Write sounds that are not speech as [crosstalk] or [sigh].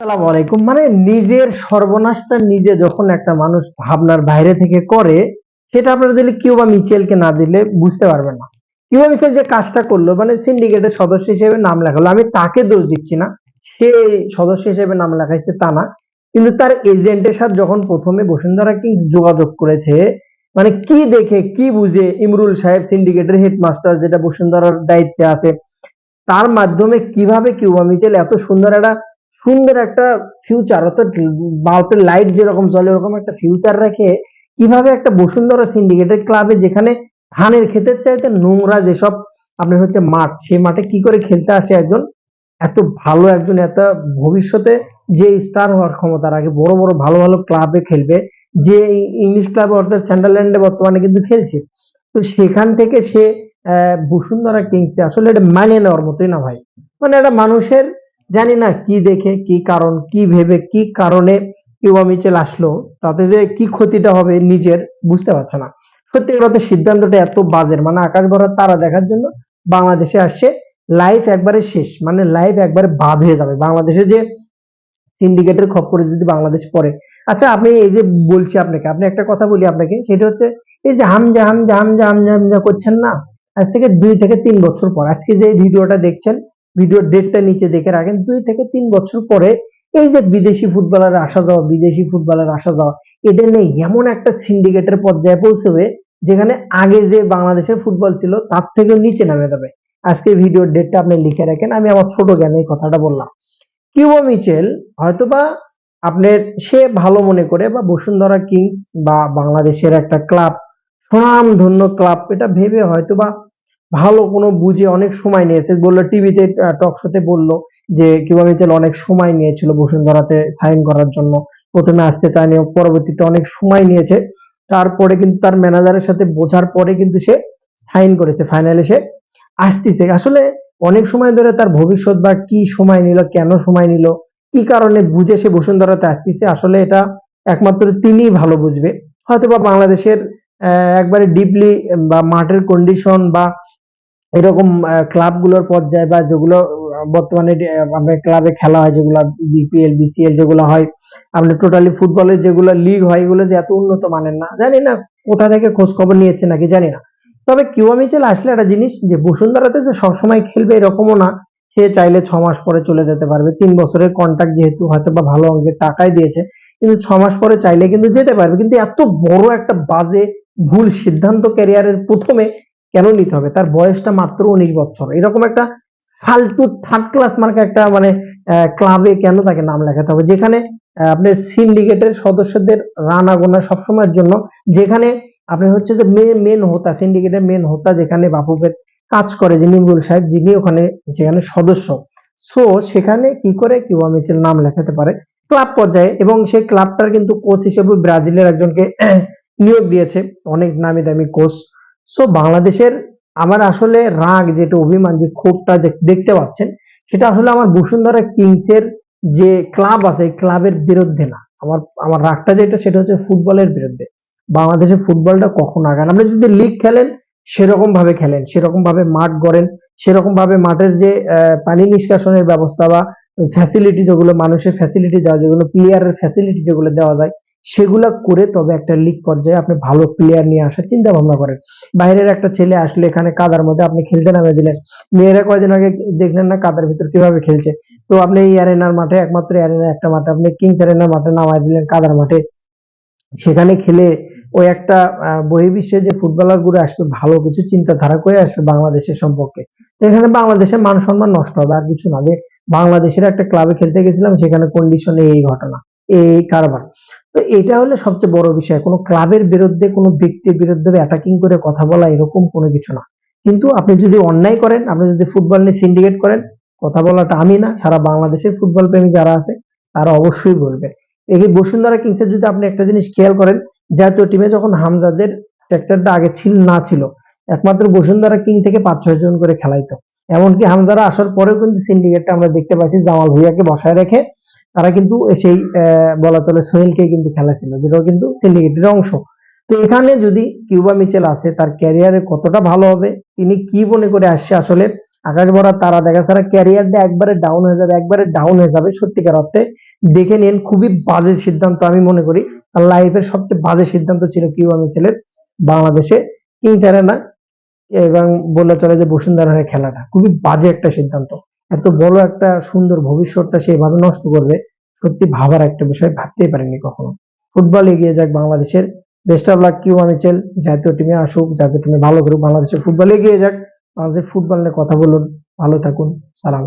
আসসালামু আলাইকুম। মানে নিজের সর্বনাশটা নিজে যখন একটা মানুষ ভাবনার বাইরে থেকে করে, সেটা আপনারা দিলে মিচেলকে না দিলে বুঝতে না। মিচেল যে কাজটা করল মানে সিন্ডিকেটের সদস্য হিসেবে নাম লেখালো। আমি তাকে দোষ দিচ্ছি না। সে সদস্য হিসেবে নাম লেখাইছে তা না। কিন্তু তার এজেন্টের সাথে যখন প্রথমে বসুন্ধরা কিংস যোগাযোগ করেছে মানে কি দেখে, কি বুঝে, ইমরুল সাহেব সিন্ডিকেটের হেডমাস্টার যেটা বসুন্ধরার দায়িত্বে আছে, তার মাধ্যমে কীভাবে কিউবা মিচেল এত সুন্দর একটা সুন্দর একটা ফিউচার অর্থাৎ বাল্বের লাইট যেরকম চলে ওরকম একটা ফিউচার রেখে কীভাবে একটা বসুন্ধরা সিন্ডিকেটেড ক্লাবে যেখানে ধানের ক্ষেতের চাইতে নোংরা যেসব আপনার হচ্ছে মাঠ সেই মাঠে কি করে খেলতে আসে একজন? এত ভালো একজন এত ভবিষ্যতে যে স্টার হওয়ার ক্ষমতা রাখে বড় বড় ভালো ভালো ক্লাবে খেলবে যে ইংলিশ ক্লাবে অর্থাৎ সান্ডারল্যান্ডে বর্তমানে কিন্তু খেলছে। তো সেখান থেকে সে আহ, বসুন্ধরা কিংসে আসলে এটা মানিয়ে নেওয়ার মতোই না ভাই। মানে একটা মানুষের জানি না কি দেখে, কি কারণ, কি ভেবে, কি কারণে কিউবা মিচেল আসলো, তাতে যে কি ক্ষতিটা হবে নিজের বুঝতে পারছে না। সত্যি কথা সিদ্ধান্তটা এত বাজের মানে আকাশ ভরা তারা দেখার জন্য বাংলাদেশে আসছে লাইফ একবারে শেষ মানে লাইফ একবারে বাদ হয়ে যাবে। বাংলাদেশে যে সিন্ডিকেটের খপ্পরে যদি বাংলাদেশ পড়ে। আচ্ছা আপনি এই যে বলছি আপনাকে, আপনি একটা কথা বলি আপনাকে, সেটা হচ্ছে এই যে হামজা হামজা হামজা হামজা হামজা করছেন না, আজ থেকে দুই থেকে তিন বছর পর, আজকে যে ভিডিওটা দেখছেন ভিডিওর ডেটটা নিচে দেখে রাখেন। দুই থেকে তিন বছর পরে এই যে বিদেশি ফুটবলার আসা যাওয়া, বিদেশি ফুটবলার আসা যাওয়া, এটা নেই এমন একটা সিন্ডিকেটের পর্যায়ে পৌঁছবে যেখানে আগে যে বাংলাদেশের ফুটবল ছিল তার থেকে নিচে নামে যাবে। আজকে ভিডিওর ডেটটা আপনি লিখে রাখেন, আমি আমার ছোট জ্ঞানে কথাটা বললাম। কিউবা মিচেল হয়তোবা আপনার সে ভালো মনে করে বা বসুন্ধরা কিংস বা বাংলাদেশের একটা ক্লাব, সুনামধন্য ক্লাব, এটা ভেবে হয়তোবা ভালো কোনো বুঝে অনেক সময় নিয়েছে। বলল, টিভিতে টক শোতে বলল যে কিউবা মিচেল অনেক সময় নিয়েছিল বসুন্ধরাতে সাইন করার জন্য। প্রথমে আসতে চায়নি, পরবর্তীতে অনেক সময় নিয়েছে। তারপরে কিন্তু তার ম্যানেজারের সাথে বোঝার পরে কিন্তু সে সাইন করেছে ফাইনালে সে আসতেছে। আসলে অনেক সময় ধরে তার ভবিষ্যৎ বা কি সময় নিল, কেন সময় নিল, কি কারণে বুঝে সে বসুন্ধরাতে আসতেছে, আসলে এটা একমাত্র তিনিই ভালো বুঝবে। হয়তো বা বাংলাদেশের একবারে ডিপলি বা মাঠের কন্ডিশন বা এরকম ক্লাবগুলোর পর্যায়ে বা যেগুলো বর্তমানে আমরা ক্লাবে খেলা হয়, যেগুলো বিপিএল বিসিএল যেগুলো হয়, আমরা টোটালি ফুটবলের যেগুলো লিগ হয়, এগুলো যে এত উন্নত মানের না, জানি না কোথা থেকে খোঁজ খবর নিয়েছে নাকি, জানি না। তবে কিউবা মিচেল আসলে একটা জিনিস, যে বসুন্ধরাতে যে সবসময় খেলবে এরকমও না, সে চাইলে ছ মাস পরে চলে যেতে পারবে। তিন বছরের কন্ট্রাক্ট যেহেতু, হয়তো বা ভালো অঙ্কের টাকাই দিয়েছে, কিন্তু ছ মাস পরে চাইলে কিন্তু যেতে পারবে। কিন্তু এত বড় একটা বাজে ভুল সিদ্ধান্ত ক্যারিয়ারের প্রথমে কেন নিতে হবে? তার বয়সটা মাত্র উনিশ বছর। এরকম একটা ফালতু থার্ড ক্লাস মার্কা একটা মানে ক্লাবে কেন তাকে নাম লেখাতে হবে? যেখানে আপনার সিন্ডিকেটের সদস্যদের রানা গোনা সবসময়ের জন্য, যেখানে আপনার হচ্ছে যে মেন হোতা সিন্ডিকেটের মেন হোতা যেখানে বাপুবের কাজ করে যিনি ইমরুল সাহেব, যিনি ওখানে, যেখানে সদস্য। সো সেখানে কি করে? কিউবা মিচেল নাম লেখাতে পারে ক্লাব পর্যায়ে এবং সেই ক্লাবটার কিন্তু কোচ হিসেবে ব্রাজিলের একজনকে [clears throat] নিয়োগ দিয়েছে। অনেক নামি দামি কোচ সো বাংলাদেশের আমার আসলে রাগ, যেটা অভিমান, যে ক্ষোভটা দেখ- দেখতে পাচ্ছেন, সেটা আসলে আমার বসুন্ধরা কিংসের যে ক্লাব আছে, এই ক্লাবের বিরুদ্ধে না। আমার আমার রাগটা যেটা, সেটা হচ্ছে ফুটবলের বিরুদ্ধে। বাংলাদেশের ফুটবলটা কখন আগান আপনি যদি লিগ খেলেন সেরকম ভাবে খেলেন সেরকম ভাবে মাঠ গড়েন সেরকম ভাবে মাঠের যে পানি নিষ্কাশনের ব্যবস্থা বা ফ্যাসিলিটি যেগুলো, মানুষের ফ্যাসিলিটি দেওয়া, যেগুলো প্লেয়ারের ফ্যাসিলিটি যেগুলো দেওয়া যায় সেগুলা করে তবে একটা লিগ পর্যায়ে আপনি ভালো প্লেয়ার নিয়ে আসার চিন্তা ভাবনা করেন। বাইরের একটা ছেলে আসলে, এখানে কাদার মধ্যে আপনি খেলতে নামে দিলেন। মেয়েরা কয়দিন আগে দেখলেন না কাদার ভিতর কীভাবে খেলছে? তো আপনি এই অ্যারেনার মাঠে, একমাত্র অ্যারেনার একটা মাঠে, আপনি কিংস অ্যারেনার মাঠে নামায় দিলেন কাদার মাঠে। সেখানে খেলে ওই একটা বহির্বিশ্বে যে ফুটবলারগুলো আসবে, ভালো কিছু চিন্তাধারা করে আসবে বাংলাদেশের সম্পর্কে। তো এখানে বাংলাদেশের মান সম্মান নষ্ট হবে, আর কিছু না। যে বাংলাদেশের একটা ক্লাবে খেলতে গেছিলাম, সেখানে কন্ডিশনে এই ঘটনা। এই কারবার। তো এটা হলে সবচেয়ে বড় বিষয়। কোনো ক্লাবের বিরুদ্ধে, কোনো ব্যক্তির বিরুদ্ধে অ্যাটাকিং করে কথা বলা এরকম কোনো কিছু না। কিন্তু আপনি যদি অন্যায় করেন, আপনি যদি ফুটবল নিয়ে সিন্ডিকেট করেন, কথা বলাটা আমি না, সারা বাংলাদেশের ফুটবল প্রেমী যারা আছে, তারা অবশ্যই বলবে। এই বসুন্ধরা কিংসের যদি আপনি একটা জিনিস খেয়াল করেন, জাতীয় টিমে যখন হামজাদের স্ট্রাকচারটা আগে ছিল, না ছিল, একমাত্র বসুন্ধরা কিং থেকে পাঁচ ছয় জন করে খেলাইতো। এমনকি হামজারা আসার পরেও কিন্তু সিন্ডিকেটটা আমরা দেখতে পাচ্ছি জামাল ভুইয়াকে বসায় রেখে তারা কিন্তু সেই বলা চলে সোহেলকে কিন্তু খেলাছিল, যেটাও কিন্তু সিন্ডিকেটের অংশ। তো এখানে যদি কিউবা মিচেল আসে, তার ক্যারিয়ারে কতটা ভালো হবে, তিনি কি মনে করে আসছে আসলে, আকাশ ভরা তারা দেখা ছাড়া ক্যারিয়ারটা একবারে ডাউন হয়ে যাবে, একবারে ডাউন হয়ে যাবে সত্যিকার অর্থে। দেখে নিন, খুবই বাজে সিদ্ধান্ত আমি মনে করি। তার লাইফের সবচেয়ে বাজে সিদ্ধান্ত ছিল কিউবা মিচেলের বাংলাদেশে। কিংস না, এবং বলে চলে যে বসুন্ধরা খেলাটা, খুবই বাজে একটা সিদ্ধান্ত। এত বড় একটা সুন্দর ভবিষ্যৎটা সে এভাবে নষ্ট করবে, সত্যি ভাবার একটা বিষয় ভাবতেই পারেনি কখনো। ফুটবল এগিয়ে যাক বাংলাদেশের। বেস্ট অফ লাক কিউ আমি চেল জাতীয় টিমে আসুক, জাতীয় টিমে ভালো করুক, বাংলাদেশের ফুটবল এগিয়ে যাক। বাংলাদেশের ফুটবল নিয়ে কথা বলুন, ভালো থাকুন, সালাম।